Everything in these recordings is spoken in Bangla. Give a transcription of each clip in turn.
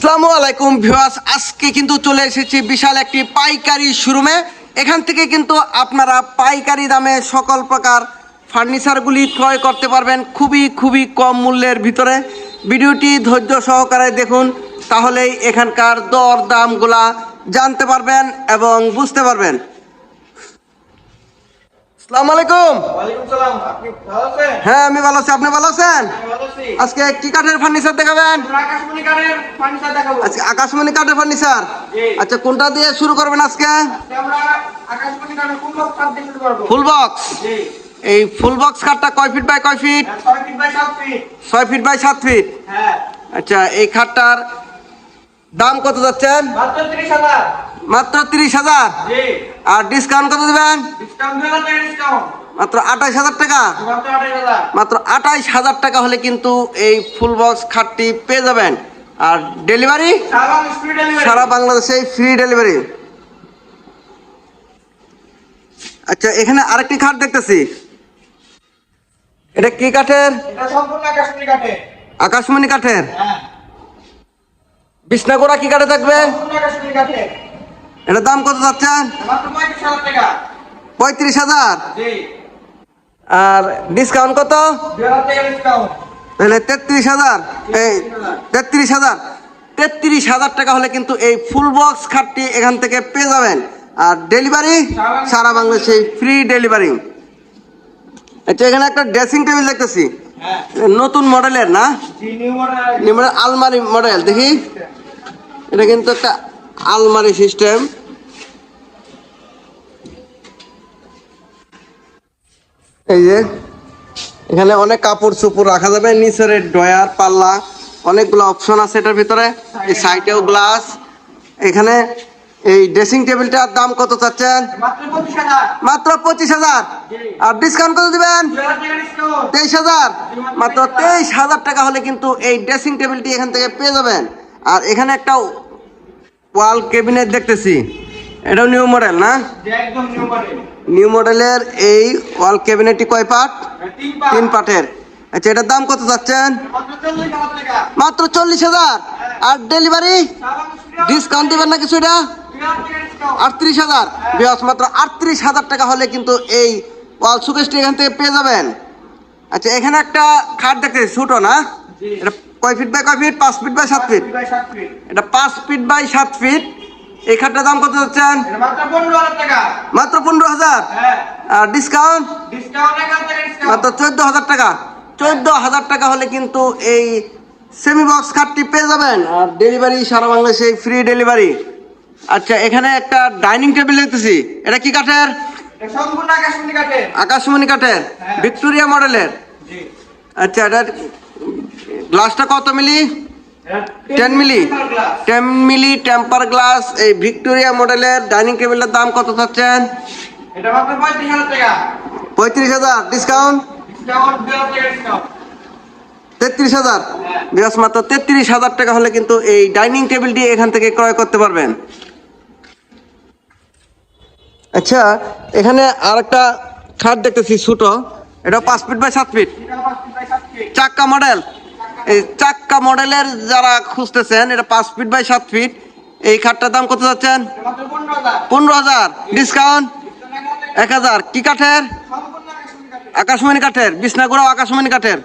আসসালামু আলাইকুম ভিউয়ার্স, আজকে কিন্তু চলে এসেছি বিশাল একটি পাইকারি শোরুমে। এখান থেকে কিন্তু আপনারা পাইকারি দামে সকল প্রকার ফার্নিচারগুলি ক্রয় করতে পারবেন খুবই খুবই কম মূল্যের ভিতরে। ভিডিওটি ধৈর্য সহকারে দেখুন, তাহলেই এখানকার দর দামগুলা জানতে পারবেন এবং বুঝতে পারবেন। আলাইকুম। সালাম আছেন? হ্যাঁ আমি ভালো আছি আপনি ভালো আছেন? আজকে কি কাঠের ফার্নিচার দেখাবেন? আজকে আকাশমণি কাঠের ফার্নিচার আচ্ছা কোনটা দিয়ে শুরু করবেন আজকে? ফুল বক্স এই ফুল বক্স খাটটা কয় ফিট বাই কয় ফিট ছয় ফিট বাই সাত ফিট ছয় ফিট বাই সাত ফিট হ্যাঁ। আচ্ছা এই খাটটার দাম কত যাচ্ছেন? মাত্র ত্রিশ হাজার। আর ডিসকাউন্ট কত দেবেন? মাত্র আঠাইশ হাজার টাকা। মাত্র আঠাইশ হাজার। টাকা হলে কিন্তু এই ফুল বক্স খাটটি পেয়ে যাবেন। আর ডেলিভারি সারা বাংলাদেশে ফ্রি ডেলিভারি আচ্ছা এখানে আরেকটি খাট দেখতেছি। এটা কি কাঠের? আকাশমণি কাঠের। হ্যাঁ। বিছনাগোড়া কি কাঠে থাকবে? এটার দাম কত যাচ্ছেন? পঁয়ত্রিশ হাজার। আর ডিসকাউন্ট কত? তাহলে তেত্রিশ হাজার। এই তেত্রিশ হাজার। তেত্রিশ হাজার টাকা হলে কিন্তু এই ফুল বক্স খাটটি এখান থেকে পেয়ে যাবেন। আর ডেলিভারি সারা বাংলাদেশে ফ্রি ডেলিভারি আচ্ছা এখানে একটা ড্রেসিং টেবিল দেখতেছি। হ্যাঁ। নতুন মডেলের না? আলমারি মডেল দেখি। এটা কিন্তু একটা আলমারি সিস্টেম। এই যে এখানে অনেক কাপড় চোপড় রাখা যাবে নিচের ডয়ার পাল্লা অনেকগুলো অপশন আছে এটার ভিতরে এই সাইডেও গ্লাস। এখানে এই ড্রেসিং টেবিলটার দাম কত চাচ্ছেন? মাত্র পঁচিশ হাজার। আর ডিসকাউন্ট কত দিবেন? তেইশ হাজার। মাত্র তেইশ হাজার টাকা হলে কিন্তু এই ড্রেসিং টেবিলটি এখান থেকে পেয়ে যাবেন। আর এখানে একটা ওয়াল কেবিনেট দেখতেছি। এটাও নিউ মডেল না? নিউ মডেলের এই ওয়াল ক্যাবিনেটটি কয় পার্ট তিন পাঁচ পার্টের আচ্ছা এটার দাম কত চাচ্ছেন? মাত্র চল্লিশ হাজার হাজার? আর ডেলিভারি ডিসকাউন্ট দিবেন না কিছু এটা? আটত্রিশ হাজার। বিয়াস মাত্র আটত্রিশ হাজার টাকা হলে কিন্তু এই ওয়াল সুকেশটি এখান থেকে পেয়ে যাবেন। আচ্ছা এখানে একটা খাট দেখতে ছোটো না? এটা কয় ফিট বাই কয় ফিট পাঁচ ফিট বাই সাত ফিট এটা পাঁচ ফিট বাই সাত ফিট এই খাটটার দাম কত যাচ্ছেন মাত্র পনেরো হাজার হ্যাঁ। আর ডিসকাউন্ট মাত্র চোদ্দ হাজার টাকা। চোদ্দ হাজার টাকা হলে কিন্তু এই সেমি বক্স খাটটি পেয়ে যাবেন। আর ডেলিভারি সারা বাংলাদেশে ফ্রি ডেলিভারি আচ্ছা এখানে একটা ডাইনিং টেবিল দেখতেছি। এটা কি কাঠের? আকাশমণি কাঠের। হ্যাঁ। ভিক্টোরিয়া মডেলের আচ্ছা এটার গ্লাসটা কত milli? Ten milli? Ten milli temper glass এই ভিক্টোরিয়া মডেলের ডাইনিং টেবিলের দাম কত চাচ্ছেন? পঁয়ত্রিশ হাজার ডিসকাউন্ট তেত্রিশ হাজার? হ্যাঁ। বিরাজ মাত্র তেত্রিশ হাজার টাকা হলে কিন্তু এই ডাইনিং টেবিলটি এখান থেকে ক্রয় করতে পারবেন। আচ্ছা এখানে আরেকটা খাট দেখতেছি ছোট। এটা পাঁচ ফিট বাই সাত ফিট। চাক্কা মডেল। এই চাক্কা মডেলের যারা খুঁজতেছেন, এটা পাঁচ ফিট বাই সাত ফিট এই খাটটার দাম কত যাচ্ছেন? পনেরো হাজার। ডিসকাউন্ট? এক হাজার। কি কাঠের? আকাশমণি কাঠের। বিছনাগুড়াও আকাশমণি কাঠের।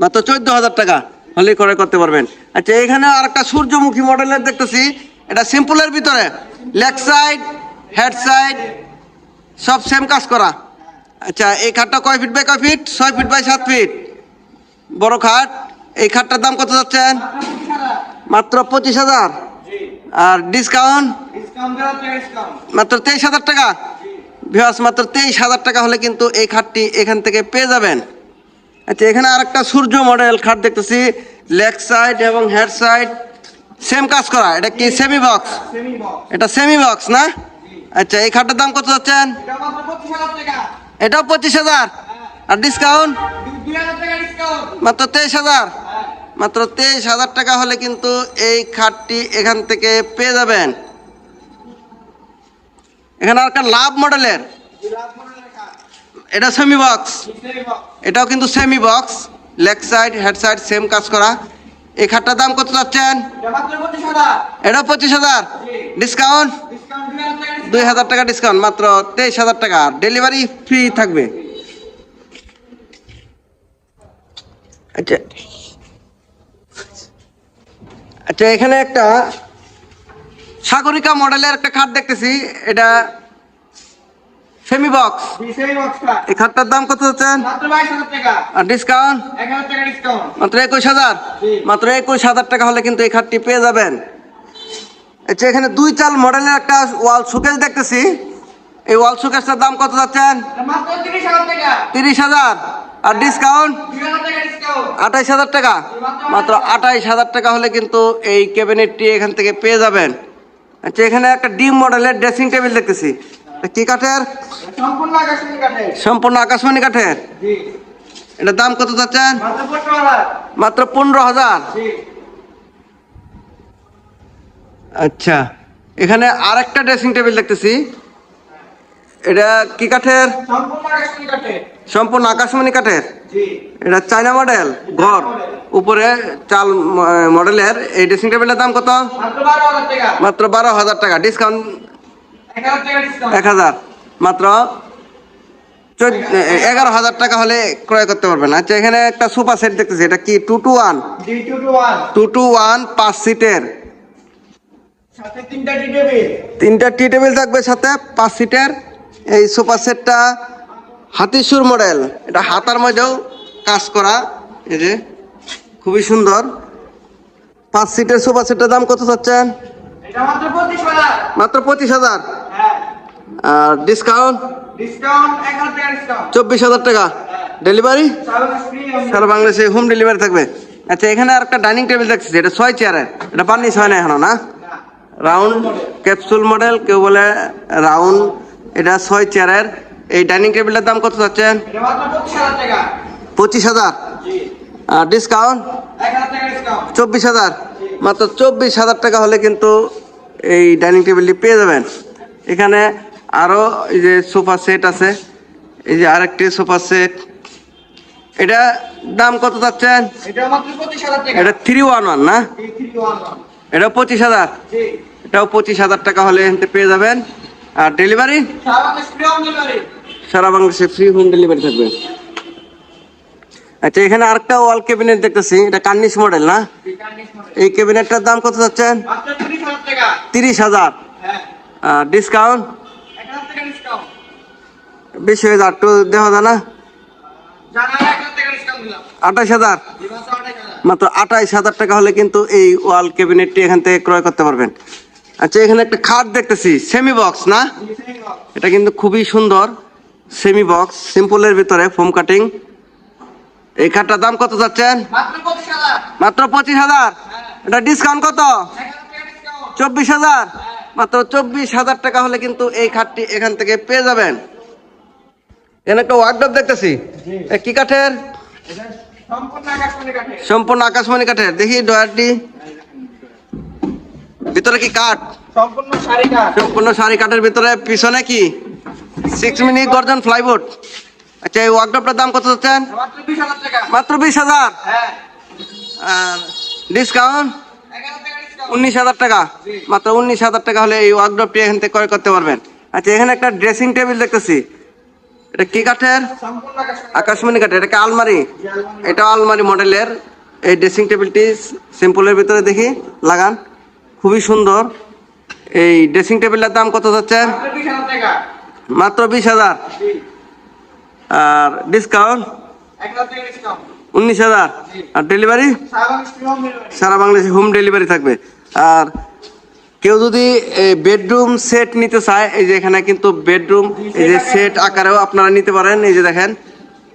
মাত্র চোদ্দ হাজার টাকা। হলেই ক্রয় করতে পারবেন। আচ্ছা এখানে আর একটা সূর্যমুখী মডেলের দেখতেছি। এটা সিম্পলের ভিতরে। লেগ সাইড, হেড সাইড, সব সেম কাজ করা। আচ্ছা এই খাটটা কয় ফিট বাই কয় ফিট ছয় ফিট বাই সাত ফিট বড় খাট এই খাটটার দাম কত যাচ্ছেন? মাত্র পঁচিশ হাজার। আর ডিসকাউন্ট? মাত্র তেইশ হাজার টাকা? ভিওয়াস মাত্র তেইশ হাজার টাকা হলে কিন্তু এই খাটটি এখান থেকে পেয়ে যাবেন। আচ্ছা এখানে আর একটা সূর্য মডেল খাট দেখতেছি। লেগ সাইড এবং হেড সাইড। সেম কাজ করা এটা কি সেমি বক্স এটা সেমি বক্স না? আচ্ছা এই খাটটার দাম কত যাচ্ছেন? এটাও পঁচিশ হাজার। আর ডিসকাউন্ট মাত্র তেইশ হাজার? মাত্র তেইশ হাজার টাকা হলে কিন্তু এই খাটটি এখান থেকে পেয়ে যাবেন। এখানে আর একটা লাভ মডেলের। এটা সেমি বক্স এটাও কিন্তু semi box leg side head side same কাজ করা। এই খাটটার দাম কত চাচ্ছেন? এটা পঁচিশ হাজার। ডিসকাউন্ট দুই হাজার টাকা ডিসকাউন্ট মাত্র তেইশ হাজার টাকা। ডেলিভারি ফ্রি থাকবে। আচ্ছা। আচ্ছা এখানে একটা সাগরিকা মডেলের একটা খাট দেখতেছি। এটা সেমি বক্স এই খাটটার দাম কত হচ্ছেন আর ডিসকাউন্ট মাত্র একুশ হাজার? মাত্র একুশ হাজার টাকা হলে কিন্তু এই খাটটি পেয়ে যাবেন। আচ্ছা এখানে দুই চাল মডেলের একটা ওয়াল শোকেস দেখতেছি। এই ওয়াল শোকেসটার দাম কত যাচ্ছেন তিরিশ হাজার আর ডিসকাউন্ট দুই হাজার টাকা আঠাইশ হাজার টাকা। মাত্র আঠাইশ হাজার টাকা হলে কিন্তু এই ক্যাবিনেটটি এখান থেকে পেয়ে যাবেন। আচ্ছা এখানে একটা ডিম মডেলের ড্রেসিং টেবিল দেখতেছি। কি কাঠের? সম্পূর্ণ আকাশমণি কাঠের। এটার দাম কত চাচ্ছেন? মাত্র পনেরো হাজার। আচ্ছা এখানে আর একটা ড্রেসিং টেবিল দেখতেছি। এটা কি কাঠের? সম্পূর্ণ আকাশমণি কাঠের? এটা চায়না মডেল ঘর। উপরে চাল মডেলের এই ড্রেসিং টেবিলের দাম কত? মাত্র বারো হাজার টাকা ডিসকাউন্ট এক হাজার। মাত্র এগারো হাজার টাকা হলে ক্রয় করতে পারবেন। আচ্ছা এখানে একটা সুপার সেট দেখতেছি এটা কি? Two two one two two one পাঁচ সিটের তিনটা টি টেবিল। থাকবে সাথে পাঁচ সিটের এই সোফা সেটটা হাতিসুর মডেল। এটা হাতার মধ্যেও কাজ করা। এই যে খুবই সুন্দর। পাঁচ সিটের সোফা সেটের দাম কত চাচ্ছেন? এটা মাত্র পঁচিশ হাজার। হ্যাঁ। আর ডিসকাউন্ট? চব্বিশ হাজার টাকা। ডেলিভারি? সার্ভিস ফ্রি সারা বাংলাদেশে হোম ডেলিভারি থাকবে। আচ্ছা এখানে আর একটা ডাইনিং টেবিল দেখছি এটা ছয় চেয়ারের এটা বার্নিশ হয় না এখনও না। রাউন্ড ক্যাপসুল মডেল কেউ বলে রাউন্ড এটা ছয় চেয়ারের। এই ডাইনিং টেবিলের দাম কত চাচ্ছেন? পঁচিশ হাজার আর ডিসকাউন্ট? চব্বিশ হাজার। মাত্র চব্বিশ হাজার টাকা হলে কিন্তু এই ডাইনিং টেবিলটি পেয়ে যাবেন। এখানে আরও এই যে সোফা সেট আছে। এই যে আরেকটি সোফা সেট। এটা দাম কত চাচ্ছেন? এটা থ্রি ওয়ান ওয়ান না? এটা পঁচিশ হাজার। এটাও পঁচিশ হাজার টাকা হলে পেয়ে যাবেন। আর ডেলিভারি সারা বাংলাদেশে ফ্রি হোম ডেলিভারি থাকবে। আচ্ছা এখানে আরেকটা ওয়াল ক্যাবিনেট দেখতেছি, এটা কার্নিশ মডেল না? এই ক্যাবিনেটটার দাম কত চাচ্ছেন তিরিশ হাজার। হাজার ডিসকাউন্ট হাজার বেশি যায়, একটু দেওয়া যায় না? হাজার আঠাশ হাজার। মাত্র আঠাশ হাজার টাকা হলে কিন্তু এই ওয়াল ক্যাবিনেটটি এখান থেকে ক্রয় করতে পারবেন। আচ্ছা এখানে একটা খাট দেখতেছি সেমি বক্স না? এটা কিন্তু খুবই সুন্দর সেমি বক্স সিম্পলের ভিতরে ফোম কাটিং এই খাটটার দাম কত যাচ্ছেন? মাত্র পঁচিশ হাজার। হাজার? এটা ডিসকাউন্ট কত? চব্বিশ হাজার? মাত্র চব্বিশ হাজার টাকা হলে কিন্তু এই খাটটি এখান থেকে পেয়ে যাবেন। এখানে একটা ওয়ার্কডপ দেখতেছি। কি কাঠের? সম্পূর্ণ আকাশমণি কাঠের। সম্পূর্ণ আকাশমণি কাঠের। দেখি ডয়ারটি ভিতরে কি কাঠ? সম্পূর্ণ শাড়ি কাঠ। সম্পূর্ণ শাড়ি কাঠের ভিতরে পিছনে কি? সিক্স মিনিট গর্জন ফ্লাইবোর্ড আচ্ছা এই ওয়ার্কডপটার দাম কত যাচ্ছেন মাত্র বিশ হাজার হ্যাঁ। ডিসকাউন্ট ডিসকাউন্ট উনিশ হাজার টাকা? মাত্র উনিশ হাজার টাকা হলে এই ওয়ার্কডপটি এখান থেকে ক্রয় করতে পারবেন। আচ্ছা এখানে একটা ড্রেসিং টেবিল দেখতেছি। এটা কি কাঠের? আকাশমণি আকাশমণি কাঠের এটা কি আলমারি? এটা আলমারি মডেলের এই ড্রেসিং টেবিলটি সিম্পলের ভিতরে দেখি লাগান। খুবই সুন্দর। এই ড্রেসিং টেবিলের দাম কত যাচ্ছে? মাত্র বিশ হাজার। আর ডিসকাউন্ট উনিশ হাজার। আর ডেলিভারি সারা বাংলাদেশে হোম ডেলিভারি থাকবে। আর কেউ যদি বেডরুম সেট নিতে চায়, এই যে এখানে কিন্তু বেডরুম এই যে সেট আকারেও আপনারা নিতে পারেন। এই যে দেখেন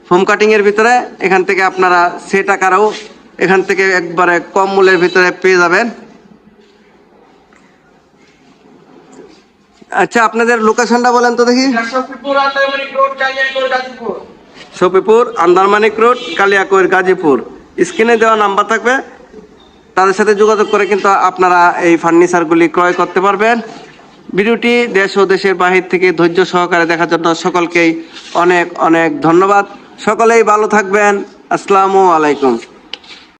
হোম কাটিং এর ভিতরে এখান থেকে আপনারা সেট আকারেও এখান থেকে একবারে কম মূল্যের ভিতরে পেয়ে যাবেন। আচ্ছা আপনাদের লোকেশনটা বলেন তো দেখি। শফিপুর আন্দারমানিক রোড কালিয়াকৈর গাজীপুর। আন্দারমানিক রোড কালিয়াকৈর গাজীপুর। স্ক্রিনে দেওয়া নাম্বার থাকবে। তাদের সাথে যোগাযোগ করে কিন্তু আপনারা এই ফার্নিচারগুলি ক্রয় করতে পারবেন। ভিডিওটি দেশ ও দেশের বাহির থেকে ধৈর্য সহকারে দেখার জন্য সকলকেই অনেক অনেক ধন্যবাদ। সকলেই ভালো থাকবেন। আসসালামু আলাইকুম।